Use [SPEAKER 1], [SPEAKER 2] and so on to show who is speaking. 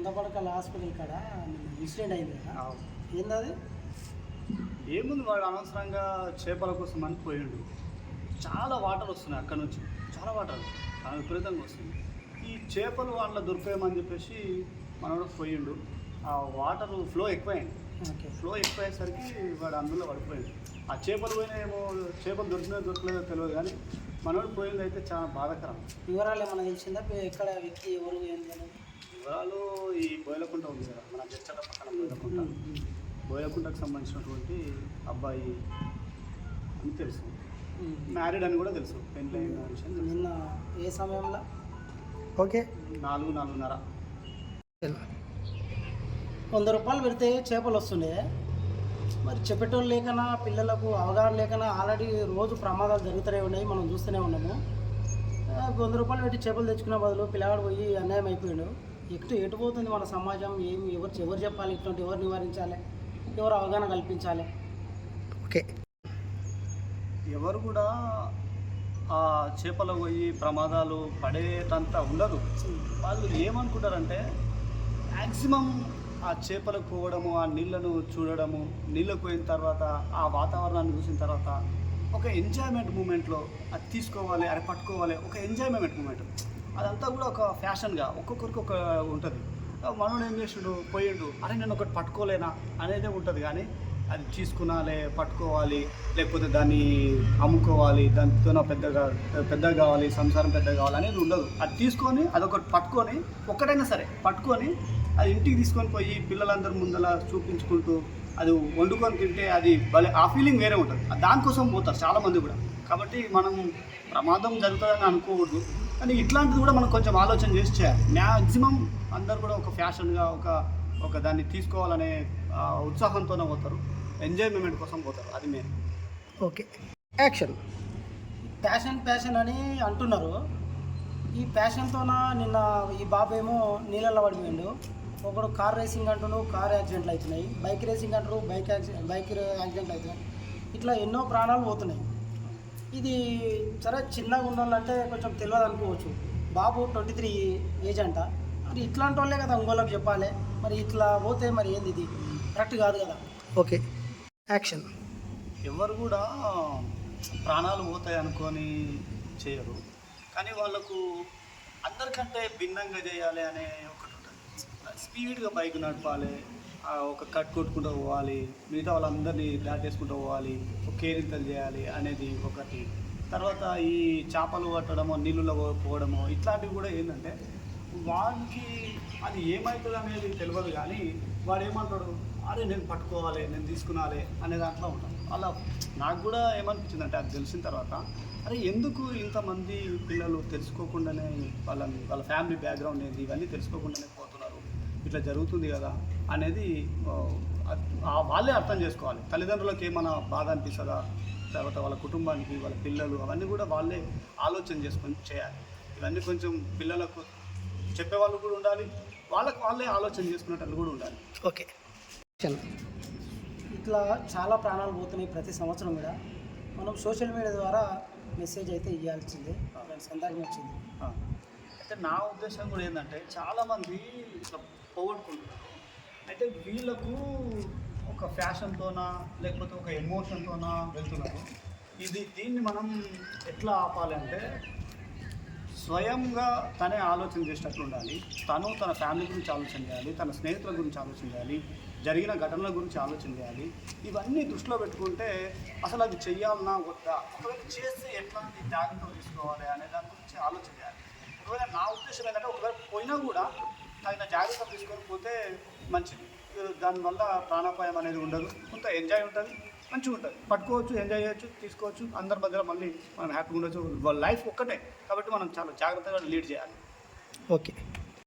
[SPEAKER 1] వందపడకల hospital కాడ incident అయింది కదా. ఏంది అది
[SPEAKER 2] ఏముంది వాడు అనవసరంగా చేపల కోసం అని పోయిండు చాలా వాటర్ వస్తున్నాయి అక్కడ నుంచి. చాలా వాటర్ చాలా విపరీతంగా వస్తుంది ఈ చేపలు వాళ్ళ దొరికాయమని చెప్పేసి మనోడు పోయిండు. ఆ వాటర్ ఫ్లో ఎక్కువైంది. ఫ్లో ఎక్కువయ్యేసరికి వాడు అందులో పడిపోయింది ఆ చేపలు పోయినా ఏమో చేపలు దొరికినా దొరకలేదో తెలియదు కానీ మనోడు పోయింది అయితే చాలా బాధాకరం.
[SPEAKER 1] వివరాలు ఏమైనా తెలిసిందా? ఎక్కడ వ్యక్తి ఎవరు అనేది?
[SPEAKER 2] వివరాలు ఈ బోయలకుంట ఉంది కదా మన చర్చల పక్కన బోయలకుంట. బోయలకుంటకు సంబంధించినటువంటి అబ్బాయి అని తెలుసు. మ్యారీడ్ అని కూడా తెలుసు. పెళ్ళి అయిన విషయం తెలుసు.
[SPEAKER 1] నిన్న ఏ సమయంలో?
[SPEAKER 3] ఓకే.
[SPEAKER 2] నాలుగు నాలుగున్నర.
[SPEAKER 1] వంద రూపాయలు పెడితే చేపలు వస్తుండే మరి చెప్పేటోళ్ళు లేకనా పిల్లలకు అవగాహన లేకనా ఆల్రెడీ రోజు ప్రమాదాలు జరుగుతూనే ఉన్నాయి మనం చూస్తూనే ఉన్నాము. ఆ, వంద రూపాయలు పెట్టి చేపలు తెచ్చుకున్న బదులు పిల్లగాడు పోయి అన్యాయం అయిపోయాడు. ఎటు ఎటు పోతుంది మన సమాజం? ఏమి ఎవరు ఎవరు చెప్పాలి? ఇటువంటి ఎవరు నివారించాలి? ఎవరు అవగాహన కల్పించాలి?
[SPEAKER 3] ఓకే.
[SPEAKER 2] ఎవరు కూడా ఆ చేపలు పోయి ప్రమాదాలు పడేటంత ఉండదు. వాళ్ళు ఏమనుకుంటారంటే మ్యాక్సిమం ఆ చేపలకు పోవడము ఆ నీళ్ళను చూడడము నీళ్ళకు పోయిన తర్వాత ఆ వాతావరణాన్ని చూసిన తర్వాత ఒక ఎంజాయ్మెంట్ మూమెంట్లో అది తీసుకోవాలి అది పట్టుకోవాలి ఒక ఎంజాయ్మెంట్ మూమెంట్ అదంతా కూడా ఒక ఫ్యాషన్గా ఒక్కొక్కరికి ఒక ఉంటుంది. మనోడు ఏం చేసిండు? పోయిండు. అరే నేను ఒకటి పట్టుకోలేనా? అనేది ఉంటుంది కానీ అది తీసుకునాలి పట్టుకోవాలి లేకపోతే దాన్ని అమ్ముకోవాలి దానితో పెద్దగా పెద్దగా కావాలి సంసారం పెద్దగా కావాలి అనేది ఉండదు. అది తీసుకొని అదొకటి పట్టుకొని ఒక్కటైనా సరే పట్టుకొని అది ఇంటికి తీసుకొని పోయి పిల్లలందరి ముందల చూపించుకుంటూ అది వండుకొని తింటే అది భలే ఆ ఫీలింగ్ వేరే ఉంటుంది. దానికోసం పోతారు చాలామంది కూడా. కాబట్టి మనం ప్రమాదం జరుగుతుందని అనుకోకూడదు. కానీ ఇట్లాంటిది కూడా మనం కొంచెం ఆలోచన చేసి చేయాలి. మ్యాక్సిమం అందరు కూడా ఒక ఫ్యాషన్గా ఒక ఒక దాన్ని తీసుకోవాలనే ఉత్సాహంతోనే పోతారు. ఎంజాయ్మెంట్ కోసం పోతారు. అది main
[SPEAKER 3] okay. Action.
[SPEAKER 1] Passion passion అని అంటున్నారు. ఈ ప్యాషన్తోన నిన్న ఈ బాబు ఏమో నీళ్ళల్లో పడిపోయిండు. ఒకడు కార్ రేసింగ్ అంటున్నాడు కార్ యాక్సిడెంట్లు అవుతున్నాయి. బైక్ రేసింగ్ అంటారు బైక్ యాక్సిడెంట్ బైక్ యాక్సిడెంట్లు అవుతున్నాయి. ఇట్లా ఎన్నో ప్రాణాలు పోతున్నాయి. ఇది సరే చిన్నగా ఉన్న వాళ్ళంటే కొంచెం తెలియదు అనుకోవచ్చు. బాబు ట్వంటీ త్రీ ఏజ్ అంట. మరి ఇట్లాంటి వాళ్ళే కదా ఇంకోళ్ళకి చెప్పాలి. మరి ఇట్లా పోతే మరి ఏంది ఇది? కరెక్ట్ కాదు కదా.
[SPEAKER 3] ఓకే. యాక్షన్.
[SPEAKER 2] ఎవరు కూడా ప్రాణాలు పోతాయి అనుకొని చేయరు. కానీ వాళ్ళకు అందరికంటే భిన్నంగా చేయాలి అనే ఒకటి ఉంటుంది. స్పీడ్గా బైక్ నడపాలి ఒక కట్ కొట్టుకుంటూ పోవాలి మిగతా వాళ్ళందరినీ దాటేసుకుంటూ పోవాలి ఒక కేరింతలు చేయాలి అనేది ఒకటి. తర్వాత ఈ చేపలు పట్టడము నీళ్ళలో పోవడము ఇట్లాంటివి కూడా ఏంటంటే వాడికి అది ఏమవుతుంది అనేది తెలియదు కానీ వాడు ఏమంటాడు అరే నేను పట్టుకోవాలి నేను తీసుకునాలి అనే దాంట్లో ఉంటాను అలా నాకు కూడా ఏమనిపించింది అంటే అది తెలిసిన తర్వాత అరే ఎందుకు ఇంతమంది పిల్లలు తెలుసుకోకుండానే వాళ్ళని వాళ్ళ ఫ్యామిలీ బ్యాక్గ్రౌండ్ ఏంది? ఇవన్నీ తెలుసుకోకుండానే పోతున్నారు. ఇట్లా జరుగుతుంది కదా అనేది వాళ్ళే అర్థం చేసుకోవాలి. తల్లిదండ్రులకు ఏమైనా బాధ అనిపిస్తుందా? తర్వాత వాళ్ళ కుటుంబానికి వాళ్ళ పిల్లలు అవన్నీ కూడా వాళ్ళే ఆలోచన చేసుకొని చేయాలి. ఇవన్నీ కొంచెం పిల్లలకు చెప్పేవాళ్ళు కూడా ఉండాలి. వాళ్ళకి వాళ్ళే ఆలోచన చేసుకునేటట్లు కూడా ఉండాలి.
[SPEAKER 3] ఓకే.
[SPEAKER 1] ఇట్లా చాలా ప్రాణాలు పోతున్నాయి ప్రతి సంవత్సరం కూడా. మనం సోషల్ మీడియా ద్వారా మెసేజ్ అయితే ఇవ్వాల్సిందే సందేహం వచ్చింది.
[SPEAKER 2] అయితే నా ఉద్దేశం కూడా ఏంటంటే చాలామంది ఇట్లా పోగొట్టుకుంటున్నారు. అయితే వీళ్ళకు ఒక ఫ్యాషన్తోనా లేకపోతే ఒక ఎమోషన్తోనా వెళ్తున్నారు. ఇది దీన్ని మనం ఎట్లా ఆపాలి అంటే స్వయంగా తనే ఆలోచన చేసేటట్లు ఉండాలి. తను తన ఫ్యామిలీ గురించి ఆలోచన చేయాలి తన స్నేహితుల గురించి ఆలోచన చేయాలి జరిగిన ఘటనల గురించి ఆలోచన చేయాలి. ఇవన్నీ దృష్టిలో పెట్టుకుంటే అసలు అది చెయ్యాలన్నా వద్దా? ఒకవేళ చేస్తే ఎట్లాంటి జాగ్రత్తలు తీసుకోవాలి అనే దాని గురించి ఆలోచన చేయాలి. ఒకవేళ నా ఉద్దేశం ఏంటంటే ఒకవేళ పోయినా కూడా తగిన జాగ్రత్తలు తీసుకొని పోతే మంచిది. దానివల్ల ప్రాణాపాయం అనేది ఉండదు. కొంత ఎంజాయ్ ఉంటుంది మంచిగా ఉంటుంది. పట్టుకోవచ్చు ఎంజాయ్ చేయొచ్చు తీసుకోవచ్చు. అందరి మధ్యలో మళ్ళీ మనం హ్యాపీగా ఉండొచ్చు. వాళ్ళ లైఫ్ ఒక్కటే. కాబట్టి మనం చాలా జాగ్రత్తగా లీడ్ చేయాలి.
[SPEAKER 3] ఓకే.